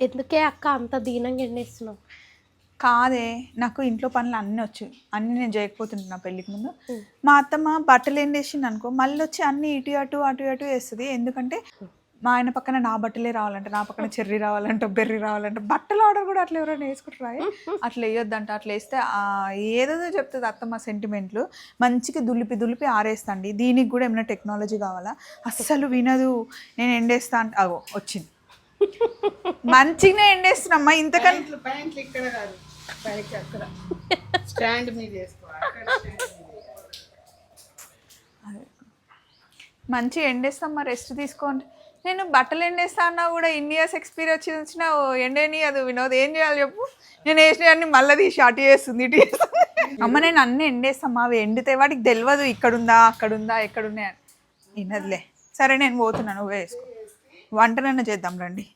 ఎందుకే అక్క అంత దీనంగా ఎండేస్తున్నావు? కాదే నాకు ఇంట్లో పనులు అన్నీ వచ్చు. అన్నీ నేను చేయకపోతుంటున్నా పెళ్ళికి ముందు. మా అత్తమ్మ బట్టలు ఏం చేసింది అనుకో మళ్ళీ వచ్చి అన్ని ఇటు అటు అటు అటు వేస్తుంది ఎందుకంటే మా ఆయన పక్కన నా బట్టలే రావాలంట నా పక్కన చెర్రీ రావాలంట బెర్రీ రావాలంట. బట్టలు ఆర్డర్ కూడా అట్లా ఎవరైనా వేసుకుంటారా అట్లా వేయొద్దంట అట్లా వేస్తే ఏదేదో చెప్తుంది అత్తమ్మ సెంటిమెంట్లు మంచిగా దులిపి దులిపి ఆరేస్తండి దీనికి కూడా ఏమైనా టెక్నాలజీ కావాలా? అస్సలు వినదు. నేను ఎండేస్తా అంటే అగో వచ్చింది. మంచిగానే ఎండేస్తున్నామ్మా ఇంతకన్నా. ప్యాంట్లు ప్యాంట్లు ఇక్కడ కాదు పైకి అక్కడ. స్టాండ్ మీద వేసుకో అక్కడ స్టాండ్ మీద మంచి ఎండేస్తామ్మా రెస్ట్ తీసుకోండి. నేను బట్టలు ఎండేస్తా అన్నా కూడా ఇన్ని ఇయర్స్ ఎక్స్పీరియన్స్ వచ్చిన ఎండేని అది వినోద్. ఏం చేయాలి చెప్పు? నేను వేసిన అన్ని మళ్ళీ తీసి అటు చేస్తుంది ఇటు చేస్తుంది. అమ్మ నేను అన్ని ఎండేస్తామ్మా అవి ఎండితే వాడికి తెలియదు ఇక్కడుందా అక్కడుందా ఎక్కడున్నాయి అని వినదులే. సరే నేను పోతున్నాను నువ్వే వేసుకో. వంటనన్నా చేద్దాం రండి.